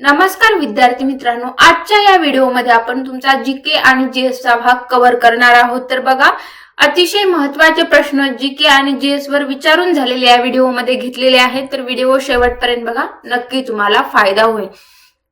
नमस्कार विद्यार्थी मित्रांनो आजच्या या व्हिडिओमध्ये आपण तुमचा जी के आणि जीएस चा भाग कव्हर करणार आहोत. तर बघा अतिशय महत्त्वाचे प्रश्न जी के आणि जीएस वर विचारून झालेले या व्हिडिओमध्ये घेतलेले आहेत. तर व्हिडिओ शेवटपर्यंत बघा नक्की तुम्हाला फायदा होईल.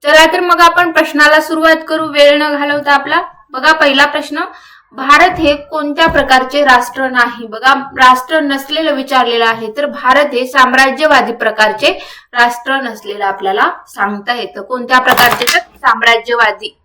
चला तर मग आपण प्रश्नाला सुरुवात करू. वेळ न घालवता आपला बघा पहिला प्रश्न. भारत हे कोणत्या प्रकारचे राष्ट्र नाही? बघा राष्ट्र नसलेलं विचारलेलं आहे तर भारत हे साम्राज्यवादी प्रकारचे राष्ट्र नसलेलं आपल्याला सांगता येतं. कोणत्या प्रकारचे? तर साम्राज्यवादी.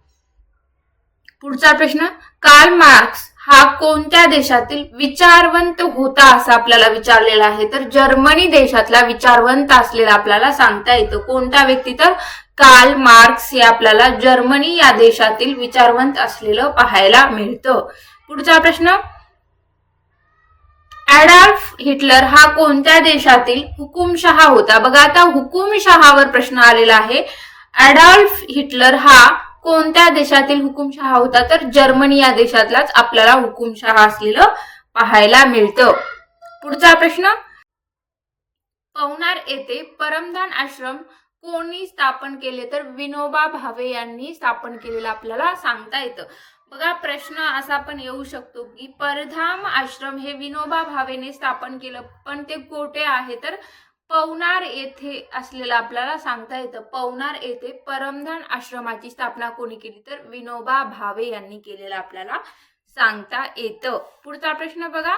पुढचा प्रश्न कार्ल मार्क्स हा कोणत्या देशातील विचारवंत होता असं आपल्याला विचारलेला आहे? तर जर्मनी देशातला विचारवंत असलेला आपल्याला सांगता येतं. कोणता व्यक्ती? तर कार्ल मार्क्स हे आपल्याला जर्मनी या देशातील विचारवंत असलेलं पाहायला मिळतं. पुढचा प्रश्न ऍडॉल्फ हिटलर हा कोणत्या देशातील हुकुमशहा होता? बघा आता हुकुमशहावर प्रश्न आलेला आहे. ऍडॉल्फ हिटलर हा कोणत्या देशातील हुकुमशहा होता तर जर्मनी या देशातलाच आपल्याला हुकुमशहा असलेलं पाहायला मिळतं. पुढचा प्रश्न. पवनार येथे परमदान आश्रम कोणी स्थापन केले तर विनोबा भावे यांनी स्थापन केलेलं आपल्याला सांगता येतं. बघा प्रश्न असा पण येऊ शकतो की परधाम आश्रम हे विनोबा भावेने स्थापन केलं पण ते कोठे आहे तर पवनार येथे असलेला आपल्याला सांगता येतं. पवनार येथे परमधान आश्रमाची स्थापना कोणी केली तर विनोबा भावे यांनी केलेला आपल्याला सांगता येतं. पुढचा प्रश्न बघा.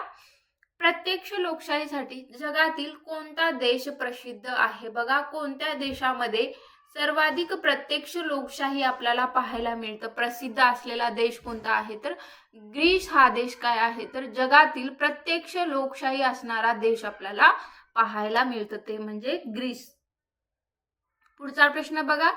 प्रत्यक्ष लोकशाहीसाठी जगातील कोणता देश प्रसिद्ध आहे? बघा कोणत्या देशामध्ये सर्वाधिक प्रत्यक्ष लोकशाही आपल्याला पाहायला मिळतं? प्रसिद्ध असलेला देश कोणता आहे? तर ग्रीस हा देश काय आहे? तर जगातील प्रत्यक्ष लोकशाही असणारा देश आपल्याला पाहायला मिळतं ते म्हणजे ग्रीस. पुढचा प्रश्न बघा.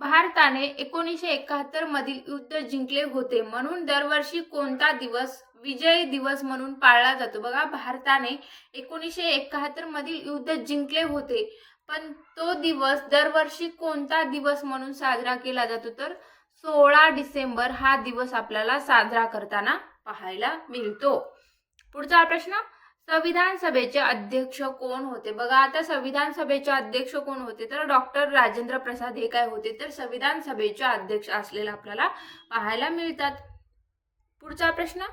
भारताने एकोणीसशे एकाहत्तर मधील युद्ध जिंकले होते म्हणून दरवर्षी कोणता दिवस विजय दिवस म्हणून पाळला जातो? बघा भारताने एकोणीसशे एकाहत्तर मधील युद्ध जिंकले होते पण तो दिवस दरवर्षी कोणता दिवस म्हणून साजरा केला जातो? तर सोळा डिसेंबर हा दिवस आपल्याला साजरा करताना पाहायला मिळतो. पुढचा प्रश्न संविधान सभेचे अध्यक्ष कोण होते? बघा आता संविधान सभेचे अध्यक्ष कोण होते? तर डॉक्टर राजेंद्र प्रसाद हे काय होते? तर संविधान सभेचे अध्यक्ष असलेले आपल्याला पाहायला मिळतात. पुढचा प्रश्न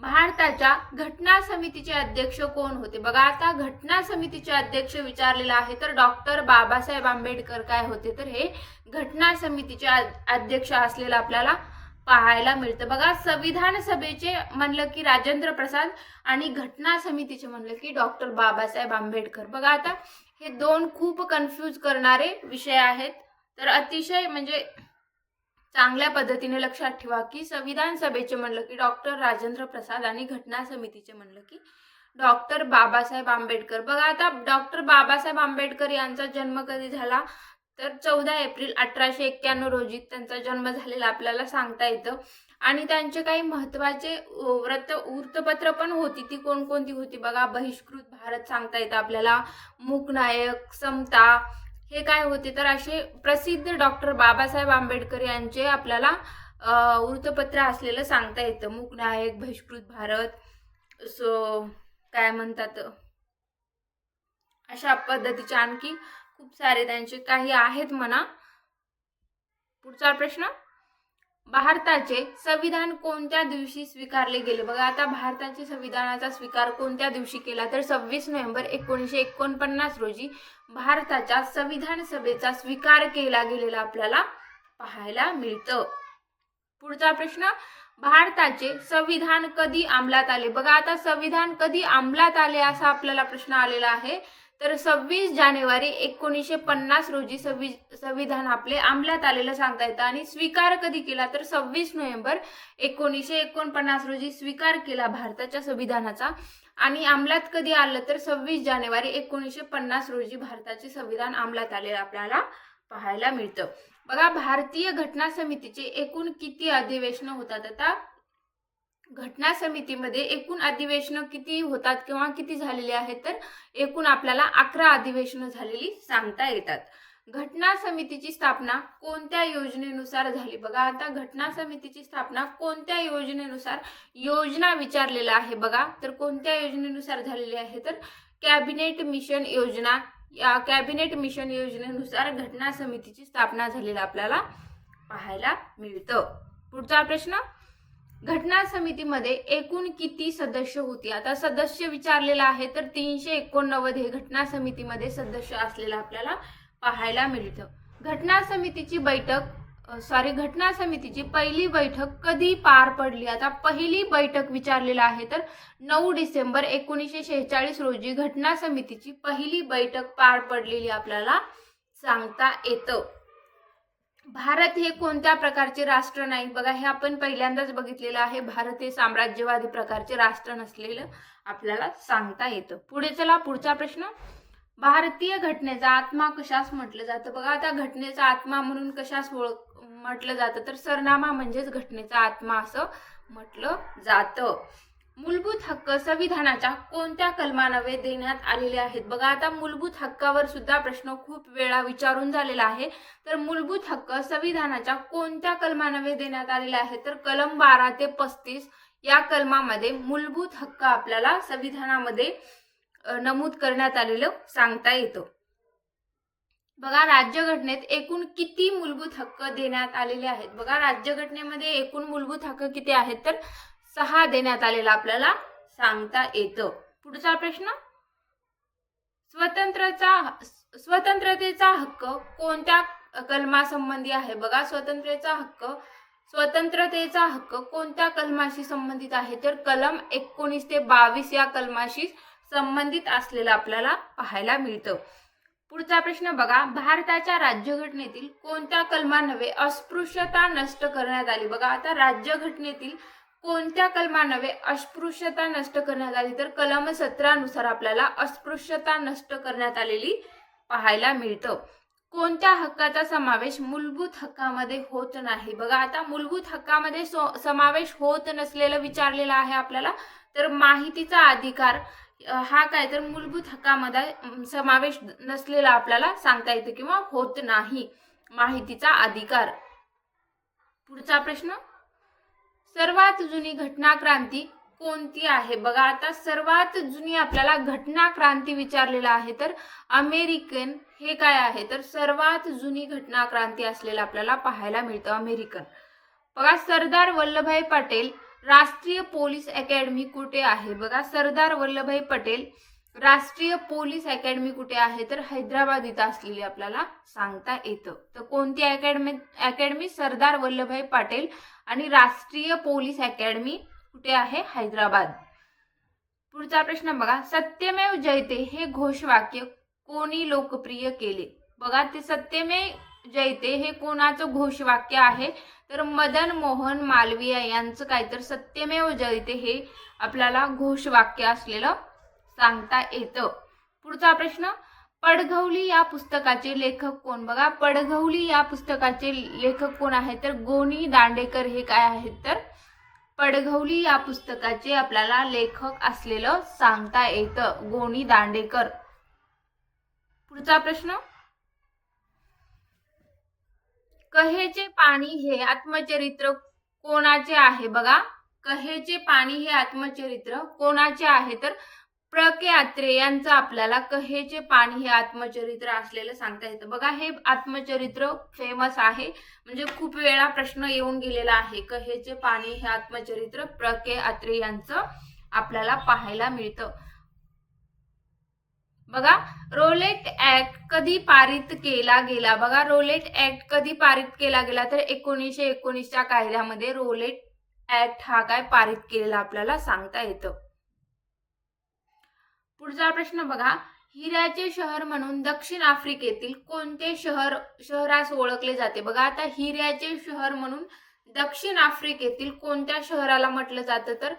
भारताच्या घटना समितीचे अध्यक्ष कोण होते? बघा आता घटना समितीचे अध्यक्ष विचारलेला आहे तर डॉक्टर बाबासाहेब आंबेडकर काय होते? तर हे घटना समितीचे अध्यक्ष असलेलं आपल्याला पाहायला मिळतं. बघा संविधान सभेचे म्हणलं की राजेंद्र प्रसाद आणि घटना समितीचे म्हणलं की डॉक्टर बाबासाहेब आंबेडकर. बघा आता हे दोन खूप कन्फ्यूज करणारे विषय आहेत. तर अतिशय म्हणजे चांगल्या पद्धतीने लक्षात ठेवा की संविधान सभेचे म्हणलं की डॉक्टर राजेंद्र प्रसाद आणि घटना समितीचे म्हणलं की डॉक्टर बाबासाहेब आंबेडकर. बघा आता डॉक्टर बाबासाहेब आंबेडकर यांचा जन्म कधी झाला? तर चौदा एप्रिल अठराशे एक्क्याण्णव रोजी त्यांचा जन्म झालेला आपल्याला सांगता येतं. आणि त्यांचे काही महत्त्वाचे व्रत वृत्तपत्र पण होती. ती कोणकोणती होती बघा. बहिष्कृत भारत सांगता येतं आपल्याला. मूकनायक समता हे काय होते? तर असे प्रसिद्ध डॉक्टर बाबासाहेब आंबेडकर यांचे आपल्याला वृत्तपत्र असलेलं सांगता येतं. मूकनायक बहिष्कृत भारत सो काय म्हणतात? अशा पद्धतीच्या आणखी खूप सारे त्यांचे काही आहेत म्हणा. पुढचा प्रश्न. भारताचे संविधान कोणत्या दिवशी स्वीकारले गेले? बघा आता भारताचे संविधानाचा स्वीकार कोणत्या दिवशी केला? तर सव्वीस नोव्हेंबर एकोणीसशे एकोणपन्नास रोजी भारताच्या संविधान सभेचा स्वीकार केला गेलेला आपल्याला पाहायला मिळतं. पुढचा प्रश्न. भारताचे संविधान कधी अंमलात आले? बघा आता संविधान कधी अंमलात आले असा आपल्याला प्रश्न आलेला आहे. तर सव्वीस जानेवारी एकोणीसशे पन्नास रोजी संवि संविधान आपले अंमलात आलेलं सांगता येतं आणि स्वीकार कधी केला? तर सव्वीस नोव्हेंबर एकोणीसशे एकोणपन्नास रोजी स्वीकार केला भारताच्या संविधानाचा. आणि अंमलात कधी आलं? तर सव्वीस जानेवारी एकोणीसशे पन्नास रोजी भारताचे संविधान अंमलात आलेलं आपल्याला पाहायला मिळतं. बघा भारतीय घटना समितीचे एकूण किती अधिवेशन होतात? आता घटना समितीमध्ये एकूण अधिवेशनं किती होतात किंवा किती झालेली आहेत तर एकूण आपल्याला अकरा अधिवेशनं झालेली सांगता येतात. घटना समितीची स्थापना कोणत्या योजनेनुसार झाली? बघा आता घटना समितीची स्थापना कोणत्या योजनेनुसार योजना विचारलेला आहे बघा. तर कोणत्या योजनेनुसार झालेली आहे? तर कॅबिनेट मिशन योजना या कॅबिनेट मिशन योजनेनुसार घटना समितीची स्थापना झालेला आपल्याला पाहायला मिळतं. पुढचा प्रश्न घटना समितीमध्ये एकूण किती सदस्य होती? आता सदस्य विचारलेला आहे तर तीनशे एकोणनव्वद हे घटना समितीमध्ये सदस्य असलेलं आपल्याला पाहायला मिळतं. घटना समितीची बैठक सॉरी घटना समितीची पहिली बैठक कधी पार पडली? आता पहिली बैठक विचारलेला आहे तर नऊ डिसेंबर एकोणीसशे शेहेचाळीस रोजी घटना समितीची पहिली बैठक पार पडलेली आपल्याला सांगता येतं. भारत हे कोणत्या प्रकारचे राष्ट्र नाही? बघा हे आपण पहिल्यांदाच बघितलेलं आहे. भारत हे साम्राज्यवादी प्रकारचे राष्ट्र नसलेलं आपल्याला सांगता येतं. पुढे चला पुढचा प्रश्न. भारतीय घटनेचा आत्मा कशास म्हटलं जातं? बघा आता घटनेचा आत्मा म्हणून कशास ओळख म्हटलं जातं? तर सरनामा म्हणजेच घटनेचा आत्मा असं म्हटलं जातं. मूलभूत हक्क संविधानाच्या कोणत्या कलमानवे देण्यात आलेले आहेत? बघा आता मूलभूत हक्कावर सुद्धा प्रश्न खूप वेळा विचारून झालेला आहे. तर मूलभूत हक्क संविधानाच्या कोणत्या कलमानवे देण्यात आलेले आहेत? तर कलम बारा ते पस्तीस या कलमामध्ये मूलभूत हक्क आपल्याला संविधानामध्ये नमूद करण्यात आलेलं सांगता येतं. बघा राज्यघटनेत एकूण किती मूलभूत हक्क देण्यात आलेले आहेत? बघा राज्यघटनेमध्ये एकूण मूलभूत हक्क किती आहेत? तर सहा देण्यात आलेला आपल्याला सांगता येतं. पुढचा प्रश्न? स्वतंत्रचा स्वतंत्रतेचा हक्क कोणत्या कलमासंबंधी आहे? बघा स्वतंत्रतेचा हक्क स्वतंत्रतेचा हक्क कोणत्या कलमाशी संबंधित आहे? तर कलम एकोणीस ते बावीस या कलमाशी संबंधित असलेलं आपल्याला पाहायला मिळतं. पुढचा प्रश्न बघा भारताच्या राज्यघटनेतील कोणत्या कलमानवे अस्पृश्यता नष्ट करण्यात आली. बघा आता राज्यघटनेतील कोणत्या कलमानवे अस्पृश्यता नष्ट करण्यात आली तर कलम सतरानुसार आपल्याला अस्पृश्यता नष्ट करण्यात आलेली पाहायला मिळतं. कोणत्या हक्काचा समावेश मूलभूत हक्कामध्ये होत नाही? बघा आता मूलभूत हक्कामध्ये सो- समावेश होत नसलेलं विचारलेलं आहे आपल्याला तर माहितीचा अधिकार हा काय? तर मूलभूत हक्कामध्ये समावेश नसलेला आपल्याला सांगता येतं किंवा होत नाही. माहितीचा अधिकार. पुढचा प्रश्न. सर्वात जुनी घटना क्रांती कोणती आहे? बघा आता सर्वात जुनी आपल्याला घटना क्रांती विचारलेला आहे तर अमेरिकन हे काय आहे? तर सर्वात जुनी घटना क्रांती असलेला आपल्याला पाहायला मिळतं अमेरिकन. बघा सरदार वल्लभभाई पटेल राष्ट्रीय पोलीस अकॅडमी कुठे आहे? बघा सरदार वल्लभभाई पटेल राष्ट्रीय पोलीस अकॅडमी कुठे आहे? तर हैदराबाद इथं असलेली आपल्याला सांगता येतं. तर कोणती अकॅडमी अकॅडमी? सरदार वल्लभभाई पाटील आणि राष्ट्रीय पोलीस अकॅडमी कुठे आहे? हैदराबाद. पुढचा प्रश्न बघा. सत्यमेव जयते हे घोषवाक्य कोणी लोकप्रिय केले? बघा ते सत्यमेव जयते हे कोणाचं घोषवाक्य आहे? तर मदन मोहन मालवीय यांचं काय तर सत्यमेव जयते हे आपल्याला घोषवाक्य असलेलं सांगता येतं. पुढचा प्रश्न पडघवली या पुस्तकाचे लेखक कोण? बघा पडघवली या पुस्तकाचे लेखक कोण आहे तर गोनी दांडेकर हे काय आहेत तर? पडघवली या पुस्तकाचे आपल्याला लेखक असलेलं सांगता येतं गोनी दांडेकर. पुढचा प्रश्न. कहेचे पाणी हे आत्मचरित्र कोणाचे आहे? बघा कहेचे पाणी हे आत्मचरित्र कोणाचे आहे? तर प्र के आत्रे यांचं आपल्याला कहेचे पाणी हे आत्मचरित्र असलेलं सांगता येतं. बघा हे आत्मचरित्र फेमस आहे. म्हणजे खूप वेळा प्रश्न येऊन गेलेला आहे. कहेचे पाणी हे आत्मचरित्र प्र के आत्रे यांचं आपल्याला पाहायला मिळतं. बघा रोलेट ऍक्ट कधी पारित केला गेला? बघा रोलेट ऍक्ट कधी पारित केला गेला? तर एकोणीसशे एकोणीसच्या कायद्यामध्ये रोलेट ऍक्ट हा काय पारित केलेला आपल्याला सांगता येतं. पुढचा प्रश्न बघा. हिऱ्याचे शहर म्हणून दक्षिण आफ्रिकेतील कोणते शहर शहरास ओळखले जाते? बघा आता हिऱ्याचे शहर म्हणून दक्षिण आफ्रिकेतील कोणत्या शहराला म्हटलं जातं? तर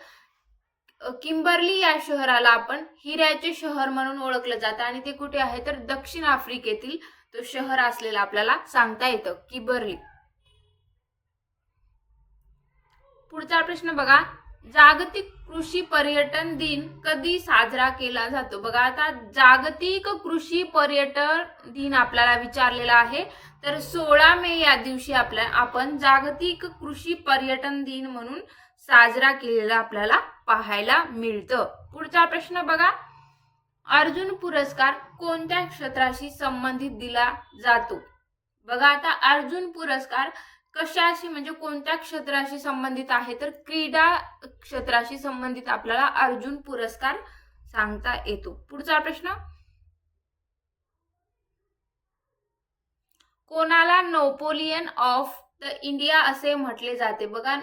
किंबर्ली या शहराला आपण हिऱ्याचे शहर म्हणून ओळखलं जातं. आणि ते कुठे आहे? तर दक्षिण आफ्रिकेतील तो शहर असलेला आपल्याला सांगता येतं. किंबर्ली. पुढचा प्रश्न बघा. जागतिक कृषी पर्यटन दिन कधी साजरा केला जातो? बघा आता जागतिक कृषी पर्यटन दिन आपल्याला विचारलेला आहे. तर सोळा मे या दिवशी आपल्या आपण जागतिक कृषी पर्यटन दिन म्हणून साजरा केलेला आपल्याला पाहायला मिळतं. पुढचा प्रश्न बघा. अर्जुन पुरस्कार कोणत्या क्षेत्राशी संबंधित दिला जातो? बघा आता अर्जुन पुरस्कार कशाशी म्हणजे कोणत्या क्षेत्राशी संबंधित आहे? तर क्रीडा क्षेत्राशी संबंधित आपल्याला अर्जुन पुरस्कार सांगता येतो. पुढचा प्रश्न. कोणाला नोपोलियन ऑफ द इंडिया असे म्हटले जाते? बघा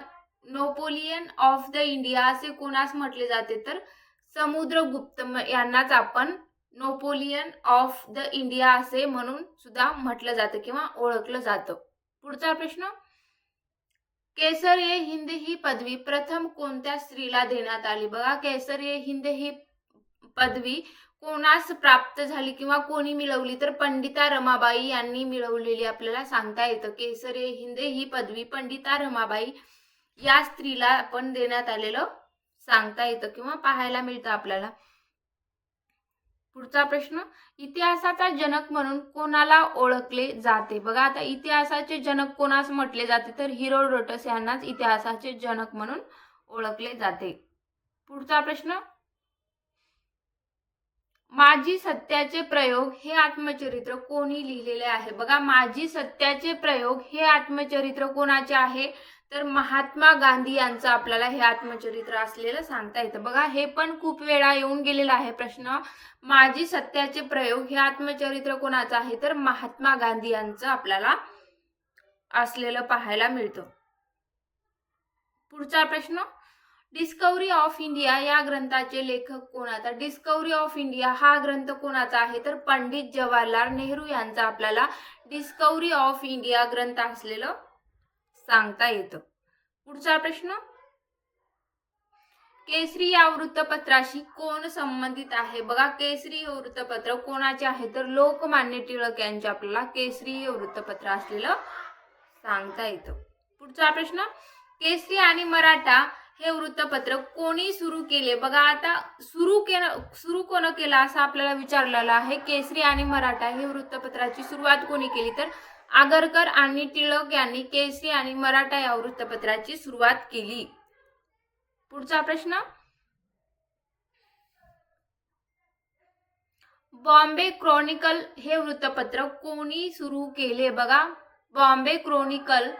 नोपोलियन ऑफ द इंडिया असे कोणास म्हटले जाते? तर समुद्रगुप्त यांनाच आपण नोपोलियन ऑफ द इंडिया असे म्हणून सुद्धा म्हटलं जातं किंवा ओळखलं जातं. पुढचा प्रश्न. केसर ए हिंद ही पदवी प्रथम कोणत्या स्त्रीला देण्यात आली? बघा केसर ए हिंद ही पदवी कोणास प्राप्त झाली किंवा कोणी मिळवली? तर पंडिता रमाबाई यांनी मिळवलेली आपल्याला सांगता येतं. केसर ए हिंद ही पदवी पंडिता रमाबाई या स्त्रीला आपण देण्यात आलेलं सांगता येतं किंवा पाहायला मिळतं आपल्याला. पुढचा प्रश्न इतिहासाचा जनक म्हणून कोणाला ओळखले जाते? बघा आता इतिहासाचे जनक कोणास म्हटले जाते? तर हिरोडोटस यांनाच इतिहासाचे जनक म्हणून ओळखले जाते. पुढचा प्रश्न माझी सत्याचे प्रयोग हे आत्मचरित्र कोणी लिहिलेले आहे? बघा माझी सत्याचे प्रयोग हे आत्मचरित्र कोणाचे आहे? तर महात्मा गांधी यांचं आपल्याला हे आत्मचरित्र असलेलं सांगता येतं. बघा हे पण खूप वेळा येऊन गेलेला आहे प्रश्न. माझी सत्याचे प्रयोग हे आत्मचरित्र कोणाचं आहे? तर महात्मा गांधी यांचं आपल्याला असलेलं पाहायला मिळतं. पुढचा प्रश्न. डिस्कवरी ऑफ इंडिया या ग्रंथाचे लेखक कोण आता डिस्कवरी ऑफ इंडिया हा ग्रंथ कोणाचा आहे? तर पंडित जवाहरलाल नेहरू यांचा आपल्याला डिस्कवरी ऑफ इंडिया ग्रंथ असलेलं सांगता येतं. पुढचा प्रश्न. केसरी या वृत्तपत्राशी कोण संबंधित आहे? बघा केसरी हे वृत्तपत्र कोणाचे आहे? तर लोकमान्य टिळक यांचे आपल्याला केसरी हे वृत्तपत्र असलेलं सांगता येतं. पुढचा प्रश्न. केसरी आणि मराठा हे वृत्तपत्र कोणी सुरू केले? बघा आता सुरू केलं सुरू कोण केलं? असं आपल्याला विचारलेलं आहे. केसरी आणि मराठा हे वृत्तपत्राची सुरुवात कोणी केली? तर आगरकर आणि टिळक यांनी केसरी आणि मराठा या वृत्तपत्राची सुरुवात केली. पुढचा प्रश्न. बॉम्बे क्रॉनिकल हे वृत्तपत्र कोणी सुरू केले? बघा बॉम्बे क्रॉनिकल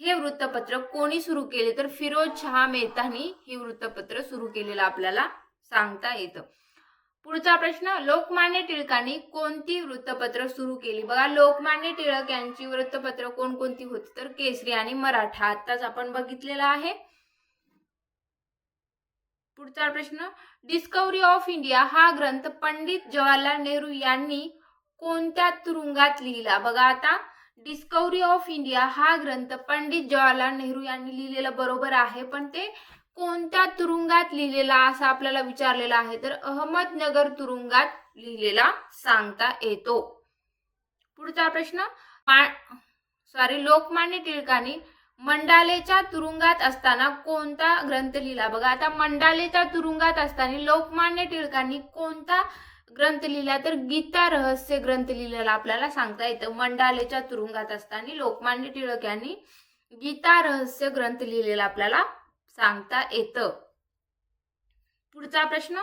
हे वृत्तपत्र कोणी सुरू केले? तर फिरोज शहा मेहतानी हे वृत्तपत्र सुरू केलेलं आपल्याला सांगता येतं. पुढचा प्रश्न लोकमान्य टिळकांनी कोणती वृत्तपत्र सुरू केली? बघा लोकमान्य टिळक यांची वृत्तपत्र कोणकोणती होती? तर केसरी आणि मराठा. आताच आपण बघितलेला आहे. पुढचा प्रश्न डिस्कवरी ऑफ इंडिया हा ग्रंथ पंडित जवाहरलाल नेहरू यांनी कोणत्या तुरुंगात लिहिला? बघा आता डिस्कवरी ऑफ इंडिया हा ग्रंथ पंडित जवाहरलाल नेहरू यांनी लिहिलेला बरोबर आहे पण ते कोणत्या तुरुंगात लिहिलेला असा आपल्याला विचारलेलं आहे? तर अहमदनगर तुरुंगात लिहिलेला सांगता येतो. पुढचा प्रश्न सॉरी लोकमान्य टिळकांनी मंडालेच्या तुरुंगात असताना कोणता ग्रंथ लिहिला? बघा आता मंडालेच्या तुरुंगात असताना लोकमान्य टिळकांनी कोणता ग्रंथ लिहिला? तर गीता रहस्य ग्रंथ लिहिलेला आपल्याला सांगता येतं. मंडालेच्या तुरुंगात असताना लोकमान्य टिळक यांनी गीता रहस्य ग्रंथ लिहिलेला आपल्याला सांगता येतं. पुढचा प्रश्न.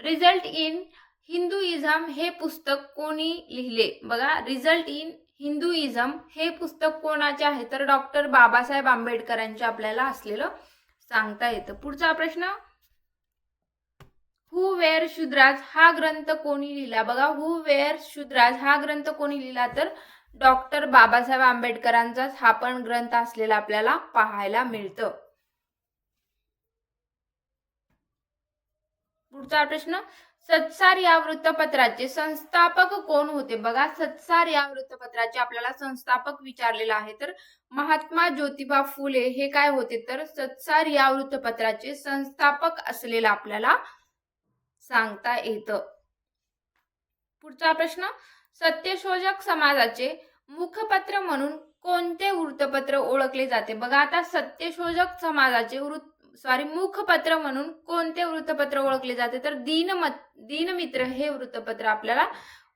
रिझल्ट इन हिंदुइझम हे पुस्तक कोणी लिहिले? बघा रिझल्ट इन हिंदुइझम हे पुस्तक कोणाचे आहे? तर डॉक्टर बाबासाहेब आंबेडकरांचे आपल्याला असलेलं सांगता येतं. पुढचा प्रश्न. हु वेअर शुद्राज हा ग्रंथ कोणी लिहिला? बघा हु वेअर शुद्राज हा ग्रंथ कोणी लिहिला? तर डॉक्टर बाबासाहेब आंबेडकरांचाच हा पण ग्रंथ असलेला आपल्याला पाहायला मिळतं. पुढचा प्रश्न सत्सार या वृत्तपत्राचे संस्थापक कोण होते? बघा सत्सार या वृत्तपत्राचे आपल्याला संस्थापक विचारलेला आहे. तर महात्मा ज्योतिबा फुले हे काय होते? तर सत्सार या वृत्तपत्राचे संस्थापक असलेलं आपल्याला सांगता येतं. पुढचा प्रश्न सत्यशोधक समाजाचे मुखपत्र म्हणून कोणते वृत्तपत्र ओळखले जाते? बघा आता सत्यशोधक समाजाचे वृत्त सॉरी मुखपत्र म्हणून कोणते वृत्तपत्र ओळखले जाते? तर दीनमत दीनमित्र हे वृत्तपत्र आपल्याला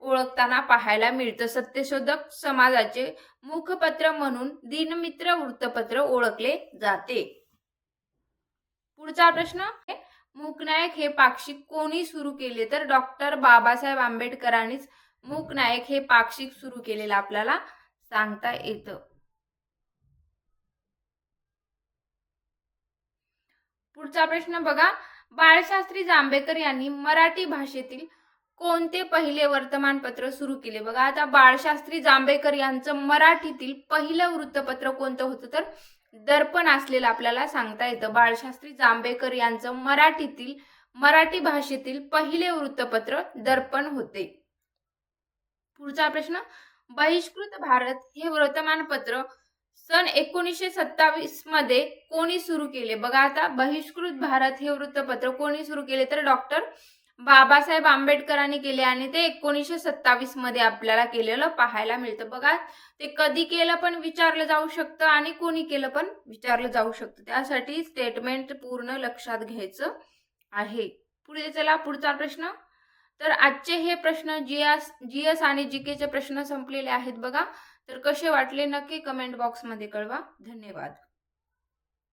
ओळखताना पाहायला मिळतं. सत्यशोधक समाजाचे मुखपत्र म्हणून दीनमित्र वृत्तपत्र ओळखले जाते. पुढचा प्रश्न मूकनायक हे पाक्षिक कोणी सुरू केले? तर डॉक्टर बाबासाहेब आंबेडकरांनीच मूकनायक हे पाक्षिक सुरू केलेलं आपल्याला सांगता येतं. पुढचा प्रश्न बघा. बाळशास्त्री जांभेकर यांनी मराठी भाषेतील कोणते पहिले वर्तमानपत्र सुरू केले? बघा आता बाळशास्त्री जांभेकर यांचं मराठीतील पहिलं वृत्तपत्र कोणतं होतं? तर दर्पण असलेलं आपल्याला सांगता येतं. बाळशास्त्री जांभेकर यांचं मराठीतील मराठी भाषेतील पहिले वृत्तपत्र दर्पण होते. पुढचा प्रश्न. बहिष्कृत भारत हे वर्तमानपत्र सन एकोणीसशे सत्तावीसमध्ये कोणी सुरू केले? बघा आता बहिष्कृत भारत हे वृत्तपत्र कोणी सुरू केले? तर डॉक्टर बाबासाहेब आंबेडकरांनी केले आणि ते एकोणीसशे सत्तावीसमध्ये आपल्याला केलेलं पाहायला मिळतं. बघा ते कधी केलं पण विचारलं जाऊ शकतं आणि कोणी केलं पण विचारलं जाऊ शकतं. त्यासाठी स्टेटमेंट पूर्ण लक्षात घ्यायचं आहे. पुढे चला पुढचा प्रश्न. तर आजचे हे प्रश्न जीएस जीएस आणि जी केचे प्रश्न संपलेले आहेत बघा. तर कसे वाटले नक्की कमेंट बॉक्समध्ये कळवा. धन्यवाद.